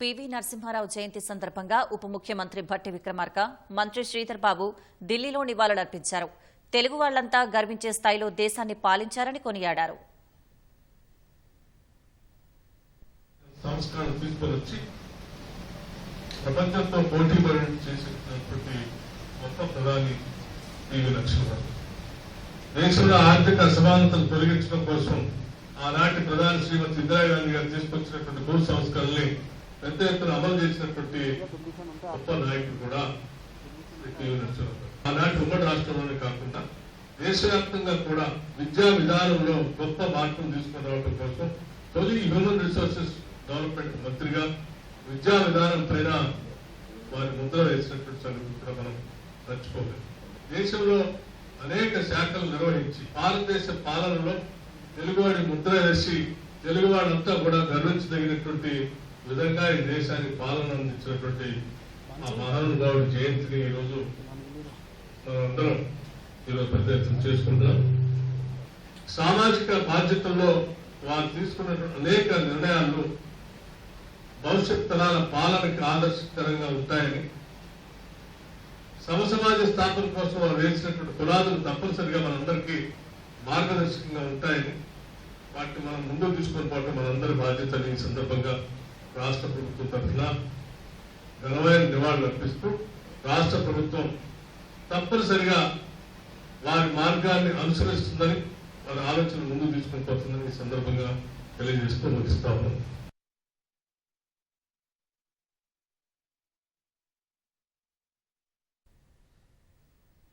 PV Narasimha Rao జయంతి సందర్భంగా ఉప ముఖ్యమంత్రి భట్టి విక్రమార్క మంత్రి శ్రీధర్ బాబు ఢిల్లీలో నివాళులర్పించారు. తెలుగు వాళ్ళంతా గర్వించే స్థాయిలో దేశాన్ని పాలించారని కొనియాడారు. ప్రపంచంతో పోటీ చేసినటువంటి గొప్ప ప్రధాని పివి నరసింహారావు. దేశంలో ఆర్థిక అసమానతలు తొలగించడం కోసం ఆనాటి ప్రధాని శ్రీమతి ఇందిరాగాంధీ గారు తీసుకొచ్చినటువంటి భూ సంస్కరణల్ని పెద్ద ఎత్తున అమలు చేసినటువంటి గొప్ప నాయకుడు కూడా ఆనాటి ఉమ్మడి రాష్ట్రంలోనే కాకుండా దేశవ్యాప్తంగా కూడా విద్యా విధానంలో గొప్ప మార్పును తీసుకుని రావడం కోసం తొలి హ్యూమన్ రిసోర్సెస్ డెవలప్మెంట్ మంత్రిగా విద్యా విధానం పైన వారి ముద్ర వేసినటువంటి సంగతి కూడా మనం మర్చిపోలేదు దేశంలో అనేక శాఖలు నిర్వహించి భారతదేశ పాలనలో తెలుగువాడి ముద్ర వేసి తెలుగువాడంతా కూడా గర్వించదగినటువంటి విధంగా ఈ దేశానికి పాలన అందించినటువంటి ఆ మహానుభావుడి జయంతిని ఈరోజు మనందరం ఈరోజు పెద్ద ఎత్తున చేసుకుంటున్నాం. సామాజిక బాధ్యతల్లో వారు తీసుకున్నటువంటి అనేక నిర్ణయాలు భవిష్యత్ తరాల పాలనకి ఆదర్శకరంగా ఉంటాయని సమసమాజ స్థాపన కోసం వారు వేసినటువంటి పునాదులు తప్పనిసరిగా మనందరికీ మార్గదర్శకంగా ఉంటాయని వాటిని మనం ముందుకు తీసుకొని పోవటం మనందరి బాధ్యతని ఈ సందర్భంగా రాష్ట్ర ప్రభుత్వం తరఫున ఘనమైన నివాళులు అర్పిస్తూ రాష్ట్ర ప్రభుత్వం తప్పనిసరిగా వారి మార్గాన్ని అనుసరిస్తుందని వారి ఆలోచన ముందుకు తీసుకొని పోతుందని ఈ సందర్భంగా తెలియజేస్తూ ముగిస్తా ఉన్నాం